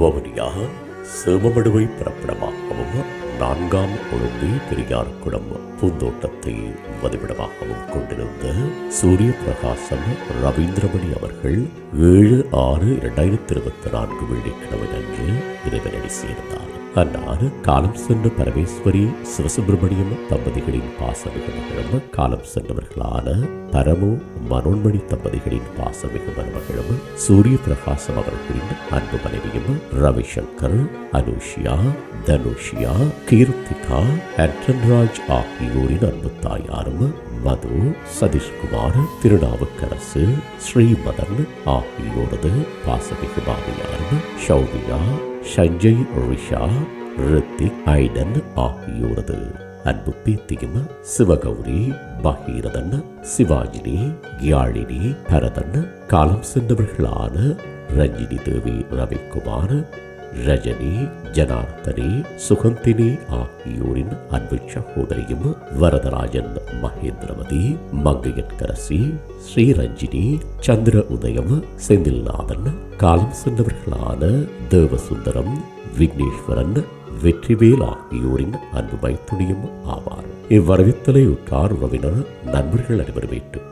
வவுனியாக சேமமடுவை பிறப்பிடமாகவும் நான்காம் ஒழுங்கை பெரியார் குளம் பூந்தோட்டத்தை வதிவிடமாகவும் கொண்டிருந்த சூரிய பிரகாசம் ரவீந்திரமணி அவர்கள் ஏழு ஆறு இரண்டாயிரத்தி இருபத்தி நான்கு வெள்ளிக்கிழமை அன்று இறைவனடி சேர்ந்தார். அன்னார் காலம் சென்ற பரமேஸ்வரி சிவசுப்பிரமணியம் தம்பதிகளின் பாசமிகு மகளும் காலம் சென்றவர்களான பரமு மனோன்மணி தம்பதிகளின் பாசமிகு மருமகளும் சூரிய பிரகாசம் அவர்களின் அன்பு மனைவியும் ரவிசங்கர் அனுஷியா தனுஷியா கீர்த்திகா ஆண்டன்ராஜ் ஆகியோரின் அன்பு தாயாரும் மது சதீஷ்குமார் திருநாவுக்கரசு ஸ்ரீமதன் ஆகியோரது பாசமிகு மாமியாரும் ஷௌமியா சஞ்சய் ரிஷா ரித்திக் ஐடன் ஆகியோரது. அன்பு பேத்தியும் சிவகௌரி பகீரதன் சிவாஜினி கியாழினி பரதன் காலம் சென்றவர்களான ரஞ்சினி தேவி ரவிக்குமார் ரஜினி ஜனார்த்தனி சுகந்தினி ஆகியோரின் அன்பு சகோதரியும் வரதராஜன் மகேந்திரமதி மங்கையற்கரசி ஸ்ரீரஞ்சினி சந்திர உதயம் செந்தில்நாதன் காலம் சென்றவர்களான தேவசுந்தரம் விக்னேஸ்வரன் வெற்றிவேல் ஆகியோரின் அன்பு மைத்துணியும் ஆவார். இவ்வரவித்தலை உற்றார் உறவினர் நண்பர்கள் அனைவரும் ஏற்றுக்